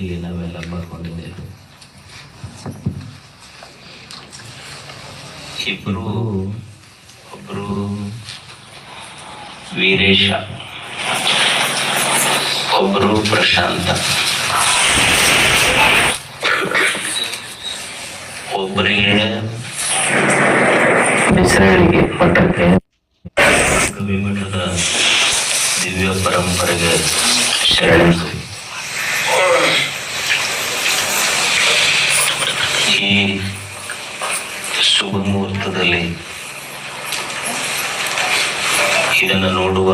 ಗಡಿಯಲ್ಲಿ ನಾವೆಲ್ಲ ಬರ್ಕೊಂಡಿದ್ದೇವೆ ಇಬ್ಬರು ಒಬ್ಬರು ವೀರೇಶ ಒಬ್ಬರು ಪ್ರಶಾಂತ. ಒಬ್ಬರಿಗೆ ಹೆಸರೇಳಿಗೆ ಕವಿ ಮಠದ ದಿವ್ಯ ಪರಂಪರೆಗೆ ಶರಣರು ಈ ಶುಭ ಮುಹೂರ್ತದಲ್ಲಿ ಇದನ್ನು ನೋಡುವ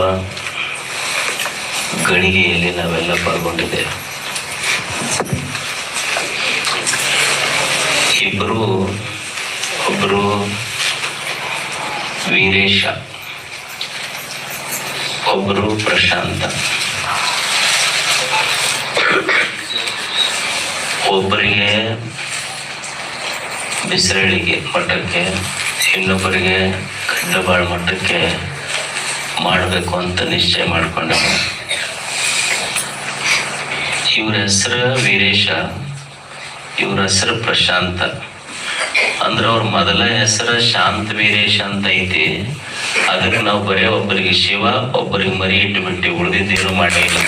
ಗಳಿಗೆಯಲ್ಲಿ ನಾವೆಲ್ಲ ಪಾಲ್ಗೊಂಡಿದ್ದೇವೆ. ಇಬ್ಬರು ಒಬ್ಬರು ವೀರೇಶ ಒಬ್ಬರು ಪ್ರಶಾಂತ ಒಬ್ಬರಿಗೆ ಬಿಸಿರಳಿಗೆ ಮಠಕ್ಕೆ ಇನ್ನೊಬ್ಬರಿಗೆ ಗಡ್ಡಬಾಳ ಮಠಕ್ಕೆ ಮಾಡಬೇಕು ಅಂತ ನಿಶ್ಚಯ ಮಾಡಿಕೊಂಡ ಇವ್ರ ಹೆಸರು ವೀರೇಶ, ಇವ್ರ ಹೆಸರು ಪ್ರಶಾಂತ. ಅಂದ್ರೆ ಅವ್ರ ಮೊದಲ ಹೆಸರು ಶಾಂತ ವೀರೇಶ ಅಂತ ಐತಿ. ಅದಕ್ಕೆ ನಾವು ಬರೀ ಒಬ್ಬರಿಗೆ ಶಿವ, ಒಬ್ಬರಿಗೆ ಮರಿ ಇಟ್ಟು ಬಿಟ್ಟು ಉಳಿದಿದ್ದೇನು ಮಾಡಿಲ್ಲ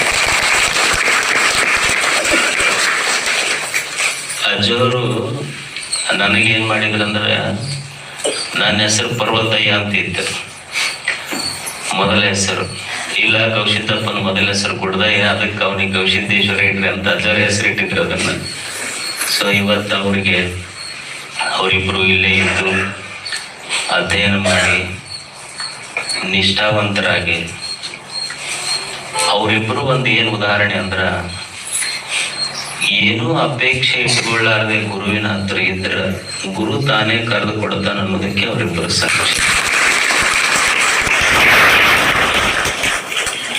ಅಜ್ಜವರು ನನಗೇನ್ ಮಾಡಿದ್ರಂದ್ರೆ ನನ್ನ ಹೆಸರು ಪರ್ವತಯ್ಯ ಅಂತ ಇದ್ದರು ಮೊದಲ ಹೆಸರು. ಇಲ್ಲ ಕೌಶಿದ್ದಪ್ಪನ ಮೊದಲ ಹೆಸರು ಗುಡ್ದಯ್ಯ ಅದಕ್ಕೆ ಅವನಿಗೆ ಕೌಶಿದ್ದೇಶ್ವರ ಇಟ್ರಿ ಅಂತ ಅಜ್ಜರ ಹೆಸರು ಇಟ್ಟಿದ್ರು ಅದನ್ನ. ಸೊ ಇವತ್ತು ಅವರಿಗೆ ಅವರಿಬ್ರು ಇಲ್ಲೇ ಇದ್ದು ಅಧ್ಯಯನ ಮಾಡಿ ನಿಷ್ಠಾವಂತರಾಗಿ ಅವರಿಬ್ರು ಒಂದು ಏನು ಉದಾಹರಣೆ ಅಂದ್ರ ಏನೂ ಅಪೇಕ್ಷೆ ಇಟ್ಕೊಳ್ಳಾರ್ದೆ ಗುರುವಿನ ಹತ್ರ ಇದ್ರ ಗುರು ತಾನೇ ಕರೆದು ಕೊಡ್ತಾನೆ ಅನ್ನೋದಕ್ಕೆ ಅವರಿಬ್ಬರು ಸಾಕ್ಷಿ.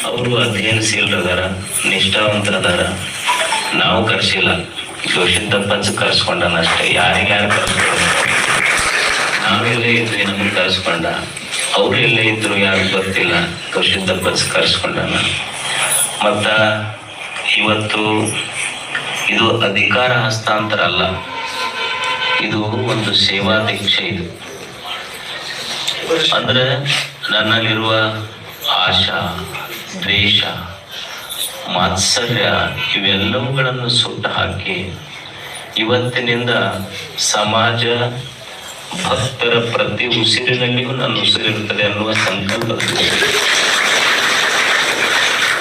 ಅವರು ಅಧ್ಯಯನಶೀಲರದಾರ ನಿಷ್ಠಾವಂತರದಾರ. ನಾವು ಕರ್ಸಿಲ್ಲ. ಜೋಶಿ ಕರ್ಸ್ಕೊಂಡನ ಅಷ್ಟೇ. ಯಾರಿಗ್ಯಾರು ನಾವೆಲ್ಲೇ ಇದ್ವಿ ನಮಗೆ ಕರ್ಸ್ಕೊಂಡ. ಅವ್ರು ಎಲ್ಲೇ ಇದ್ರು ಯಾರು ಗೊತ್ತಿಲ್ಲ. ಕೌಶಿದ್ದಪ್ಪಚ್ಚ ಕರ್ಸ್ಕೊಂಡನ. ಮತ್ತ ಇವತ್ತು ಇದು ಅಧಿಕಾರ ಹಸ್ತಾಂತರ ಅಲ್ಲ. ಇದು ಒಂದು ಸೇವಾ ದೀಕ್ಷೆ ಇದು. ಅಂದ್ರೆ ನನ್ನಲ್ಲಿರುವ ಆಶಾ, ದ್ವೇಷ, ಮಾತ್ಸರ್ಯ ಇವೆಲ್ಲವುಗಳನ್ನು ಸುಟ್ಟು ಹಾಕಿ ಇವತ್ತಿನಿಂದ ಸಮಾಜ ಭಕ್ತರ ಪ್ರತಿ ಉಸಿರಿನಲ್ಲಿಯೂ ನನ್ನ ಉಸಿರಿರುತ್ತದೆ ಅನ್ನುವ ಸಂಕಲ್ಪ.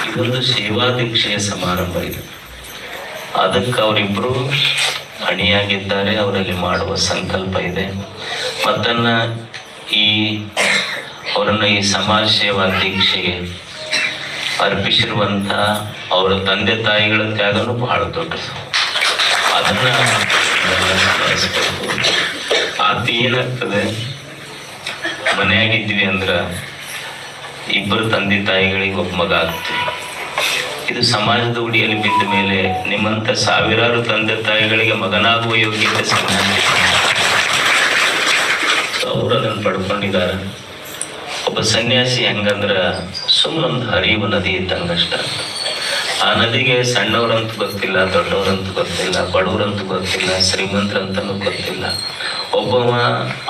ಇದೊಂದು ಸೇವಾ ದೀಕ್ಷೆಯ ಸಮಾರಂಭ ಇದು. ಅದಕ್ಕೆ ಅವರಿಬ್ರು ಅಣಿಯಾಗಿದ್ದಾರೆ, ಅವರಲ್ಲಿ ಮಾಡುವ ಸಂಕಲ್ಪ ಇದೆ. ಮತ್ತನ್ನ ಈ ಅವರನ್ನ ಈ ಸಮಾಜ ಸೇವಾ ದೀಕ್ಷೆಗೆ ಅರ್ಪಿಸಿರುವಂತ ಅವರ ತಂದೆ ತಾಯಿಗಳ ತ್ಯಾಗನು ಬಹಳ ದೊಡ್ಡದು ಅದನ್ನ. ಆತ ಏನಾಗ್ತದೆ? ಮನೆಯಾಗಿದ್ವಿ ಅಂದ್ರ ಇಬ್ಬರು ತಂದೆ ತಾಯಿಗಳಿಗೆ ಒಬ್ಬ ಮಗ ಆಗ್ತೀವಿ ಇದು ಸಮಾಜದ ಉಡಿಯಲ್ಲಿ ಬಿದ್ದ ಮೇಲೆ ನಿಮ್ಮಂತ ಸಾವಿರಾರು ತಂದೆ ತಾಯಿಗಳಿಗೆ ಮಗನಾಗುವ ಯೋಗ್ಯತೆ ಅವರು ಅದನ್ನು ಪಡ್ಕೊಂಡಿದ್ದಾರೆ. ಒಬ್ಬ ಸನ್ಯಾಸಿ ಹೆಂಗಂದ್ರ ಸುಮ್ಮನೊಂದು ಹರಿಯುವ ನದಿ ಇದ್ದಂಗಷ್ಟ. ಆ ನದಿಗೆ ಸಣ್ಣವ್ರಂತೂ ಗೊತ್ತಿಲ್ಲ, ದೊಡ್ಡವರಂತೂ ಗೊತ್ತಿಲ್ಲ, ಬಡವರಂತೂ ಗೊತ್ತಿಲ್ಲ ಶ್ರೀಮಂತರಂತನೂ ಗೊತ್ತಿಲ್ಲ. ಒಬ್ಬವ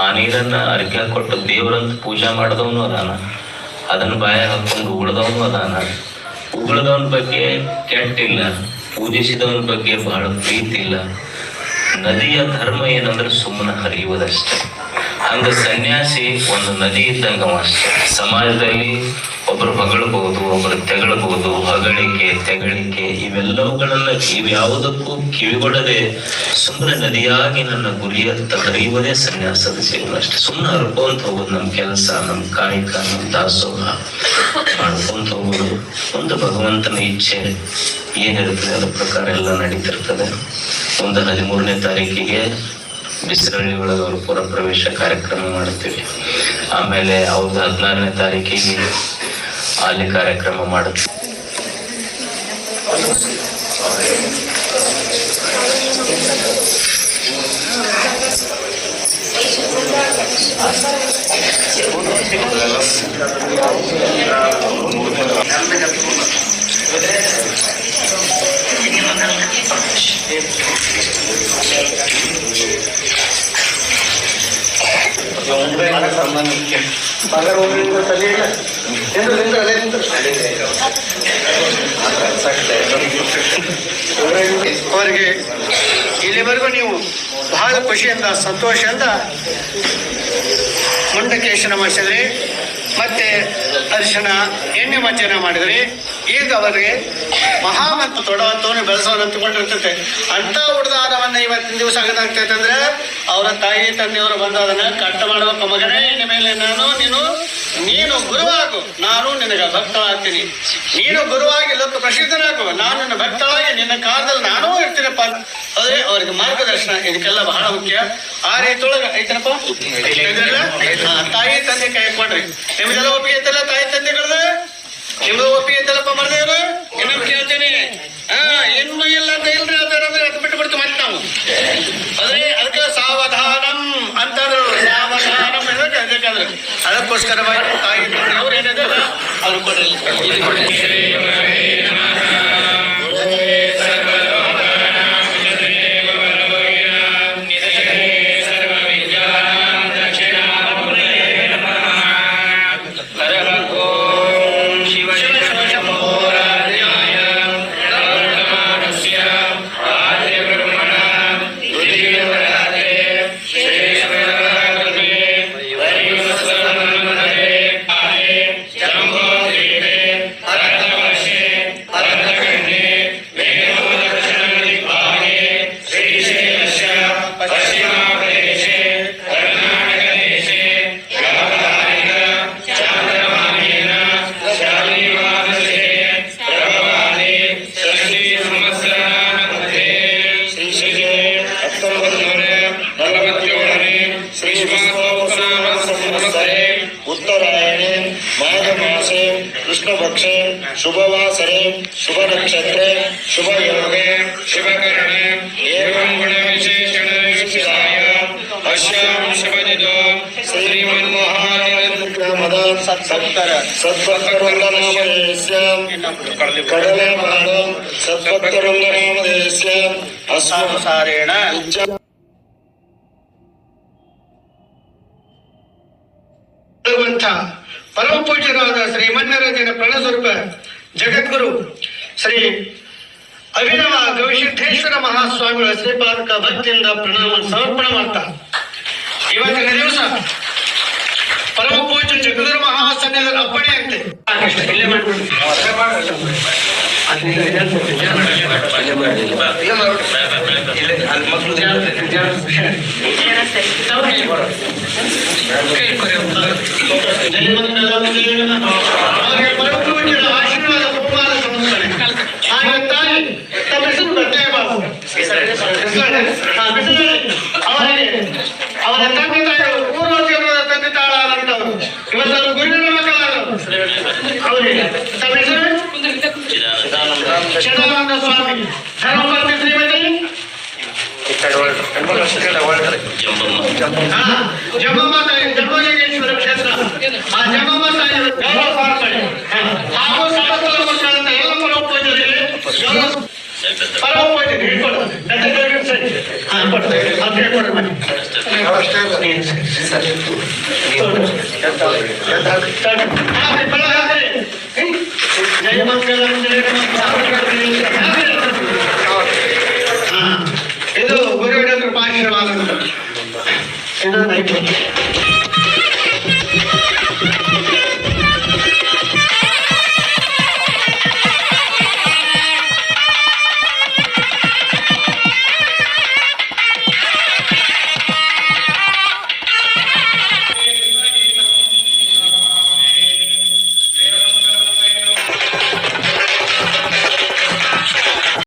ಆ ನೀರನ್ನ ಅರ್ಘ್ಯ ಕೊಟ್ಟು ದೇವರಂತ ಪೂಜಾ ಮಾಡಿದವನು ಅದಾನ. ಅದನ್ನ ಬಾಯ ಹಾಕೊಂಡು ಉಳ್ದವನು ಅದಾನ. ಉಗುಳದವನ ಬಗ್ಗೆ ಕೆಟ್ಟಿಲ್ಲ, ಪೂಜಿಸಿದವನ ಬಗ್ಗೆ ಬಹಳ ಪ್ರೀತಿ ಇಲ್ಲ ನದಿಯ ಧರ್ಮ ಏನಂದ್ರೆ ಸುಮ್ಮನೆ ಹರಿಯುವುದಷ್ಟೇ. ಹಂಗ ಸನ್ಯಾಸಿ ಒಂದು ನದಿ ಇದ್ದಂಗ ಸಮಾಜದಲ್ಲಿ ಒಬ್ರು ಹೊಗಳಬಹುದು ಒಬ್ರು ತೆಗಳಬಹುದು ಹೊಗಳಿಕೆ ತೆಗಳಿಕೆ, ಇವೆಲ್ಲವುಗಳನ್ನ ಇವ್ಯಾವುದಕ್ಕೂ ಕಿವಿಗೊಡದೆ ಸುಮ್ಮನೆ ನದಿಯಾಗಿ ನನ್ನ ಗುರಿಯತ್ತ ಹರಿಯುವುದೇ ಸನ್ಯಾಸದ ಜೀವನ ಅಷ್ಟೇ. ಸುಮ್ಮನೆ ಹರ್ಕೊಂತ ಹೋಗೋದು ನಮ್ಮ ಕೆಲಸ ನಮ್ಮ ಕಾಯಕ ನಮ್ಮ ದಾಸೋಹ. ಮಾಡ್ಕೊಂತ ಹೋಗೋದು ಒಂದು ಭಗವಂತನ ಇಚ್ಛೆ. ಏನಿರುತ್ತದೆ ಅದ್ರ ಪ್ರಕಾರ ಎಲ್ಲ ನಡೀತಿರ್ತದೆ. ಒಂದು ಹದಿಮೂರನೇ ತಾರೀಕಿಗೆ ಬಿಸಿರಳ್ಳಿ ಒಳಗೆ ಅವರು ಪುರ ಪ್ರವೇಶ ಕಾರ್ಯಕ್ರಮ ಮಾಡ್ತೀವಿ. ಆಮೇಲೆ ಅವ್ರದ್ದು ಹದಿನಾರನೇ ತಾರೀಕಿಗೆ ಅಲ್ಲಿ ಕಾರ್ಯಕ್ರಮ ಅವರಿಗೆ ಇಲ್ಲಿವರೆಗೂ ನೀವು ಬಹಳ ಖುಷಿಯಿಂದ ಸಂತೋಷದಿಂದ ಮುಂಡಕೇಶನ ಮಾಡಿಸಿದ್ರಿ ಮತ್ತೆ ಅರ್ಶನ ಎಣ್ಣೆ ಮಜ್ಜನ ಮಾಡಿದ್ರಿ. ಈಗ ಅವರಿಗೆ? ಮಹಾಮಂತ ತೊಡವಂತವನು ಬೆಳೆಸೋನು ಅಂತ್ಕೊಂಡಿರ್ತೈತೆ ಅಂತ ಹುಡ್ದಾದವನ್ನ ಇವತ್ತಿನ ದಿವಸ ಆಗದಾಗ್ತೈತೆ ಅಂದ್ರೆ ಅವರ ತಾಯಿ ತಂದೆಯವರು ಬಂದ ಅದನ್ನ ಕಟ್ಟ ಮಾಡಬೇಕು ಮಗನೇ ಮೇಲೆ ನಾನು, ನೀನು ನೀನು ಗುರುವಾಗು. ನಾನು ನಿನಗ ಭಕ್ತಳಾಗ್ತೀನಿ ನೀನು ಗುರುವಾಗಿ ಲೋಕ ಪ್ರಸಿದ್ಧನಾಗು. ನಾನು ನಿನ್ನ ಭಕ್ತಳಾಗಿ, ನಿನ್ನ ಕಾಲದಲ್ಲಿ ನಾನೂ ಇರ್ತೀನಪ್ಪ ಅದೇ ಅವ್ರಿಗೆ ಮಾರ್ಗದರ್ಶನ ಇದಕ್ಕೆಲ್ಲ ಬಹಳ ಮುಖ್ಯ. ಆ ರೀತಿಯೊಳಗ ಐತನಪ್ಪ? ತಾಯಿ ತಂದೆ ಕೈ ಕೊಡ್ರಿ ನಿಮ್ದೆಲ್ಲ ಒಪ್ಪಿಗೆ ಐತಲ್ಲ ತಾಯಿ ತಂದೆಗಳದ ನಿಮ್ದು ಒಪ್ಪಿಗೆ ಐತಲ್ಲಪ್ಪ ಮರ್ದೇವ್ರು ಇನ್ನೊಂದು ಕೇಳ್ತೀನಿ ಹಾ ಇನ್ನು ಇಲ್ಲ ಅಂತ ಇಲ್ರಿ ಅದರ ಅದು ಬಿಟ್ಟು ಬಿಡ್ತು ಮತ್ತೆ ನಾವು ಅದೇ ಅದಕ್ಕೆ ಸಾವಧಾನಂ ಅಂತಂದ್ರು ಸಾವಧಾನಂ ಅದಕ್ಕಂದ್ರೆ ಅದಕ್ಕೋಸ್ಕರವಾಗಿ ತಾಯಿ. ಅವ್ರು ಏನಿದಾರ ಅವ್ರು ಕೊಡ್ರಿ. उत्तरायणे माघमासे कृष्णपक्षे शुभवासरे शुभनक्षत्रे शुभयोगे शिवकरणे एवं गुणविशेषणविशिष्टाय अस्यां शिवनिदो श्रीमन्महानिरन्द्रमद सत्कर सत्वकरुन्दनामदेश्य कडलमाणं सत्वकरुन्दनामदेश्य अस्मसारेण ಸಾರೇಣ ಭಗವಂತ ಪರಮ ಪೂಜ್ಯರಾದ ಶ್ರೀ ಮನ್ನರಾಜನ ಪ್ರಣಸ್ವರೂಪ ಜಗದ್ಗುರು ಶ್ರೀ ಅಭಿನವ ಗವಿಸಿದ್ದೇಶ್ವರ ಮಹಾಸ್ವಾಮಿಗಳ ಶ್ರೀಪಾದಕ ಭಕ್ತಿಯಿಂದ ಪ್ರಣಾಮ ಸಮರ್ಪಣೆ ಮಾಡ್ತಾ. ಇವತ್ತಿನ ದಿವಸ ಪರಮ ಪೂಜ್ಯ ಜಗದ್ಗುರು ಮಹಾಸನ್ನಿಧಿ ಅಪ್ಪಣೆ ಅಂತೆ ಇಲ್ಲೇ ಮಾಡ್ಬಿಡಿ. ಹಾಗೆ ಪರಮ ಪೂಜ್ಯರ ಆಶೀರ್ವಾದ ಬಹುಮಾನ ಸಮರ್ಪಣೆ ಹಾಗೆ ತಾಯಿ ತಮ್ಮ ಹೆಸರು ಬಟ್ಟೆ ಬಾಬು ಹಾ, ಬಿಸಿಲೇ. ಅವರಿಗೆ ಅವರ ಜಂಬಮ್ಮ ಹಾ, ಜಮ್ಮಮ್ಮ ತಾಯಿ ಜಂಬಲಿಂಗೇಶ್ವರ ಕ್ಷೇತ್ರ ಆ ಜಮ್ಮಮ್ಮ ತಾಯಿ ಗೌರವ ಸಮರ್ಪಣೆ ಹಾ, ಹಾಗೂ ಸಮಸ್ತ ಮಕ್ಕಳಂತ ಎಲ್ಲ ಪರಮ ಪೂಜೆಯಲ್ಲಿ ಗೌರವ ಪರಮ ಪೂಜೆ ಹಿಡ್ಕೊಡು